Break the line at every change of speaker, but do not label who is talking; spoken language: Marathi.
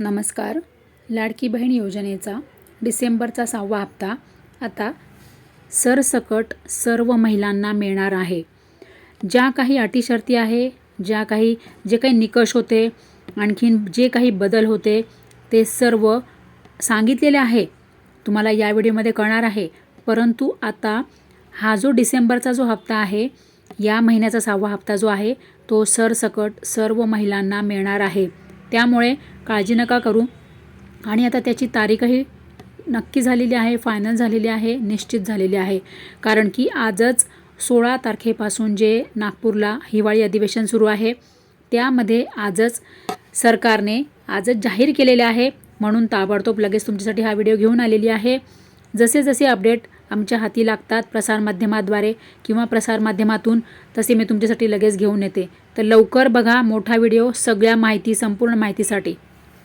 नमस्कार. लाडकी बहीण योजनेचा डिसेंबरचा सहावा हप्ता आता सरसकट सर्व महिलांना मिळणार आहे. ज्या काही अटीशर्ती आहे ज्या काही जे काही निकष होते आणखीन जे काही बदल होते ते सर्व सांगितलेले आहे. तुम्हाला या व्हिडिओमध्ये कळणार आहे. परंतु आता हा जो डिसेंबरचा जो हप्ता आहे या महिन्याचा सहावा हप्ता जो आहे तो सरसकट सर्व महिलांना मिळणार आहे. त्यामुळे काळजी नका करू. आणि आता त्याची तारीखही नक्की झालेली आहे फायनल झालेली आहे निश्चित झालेली आहे. कारण की आजच सोळा तारखेपासून जे नागपूरला हिवाळी अधिवेशन सुरू आहे त्यामध्ये आजच सरकारने आजच जाहीर केलेले आहे. म्हणून ताबडतोब लगेच तुमच्यासाठी हा व्हिडिओ घेऊन आलेली आहे. जसे जसे अपडेट आमच्या हाती लागतात प्रसारमाध्यमाद्वारे किंवा प्रसारमाध्यमातून. तसे मी तुमच्यासाठी लगेच घेऊन येते. तर लवकर बघा मोठा व्हिडिओ सगळ्या माहिती संपूर्ण माहितीसाठी.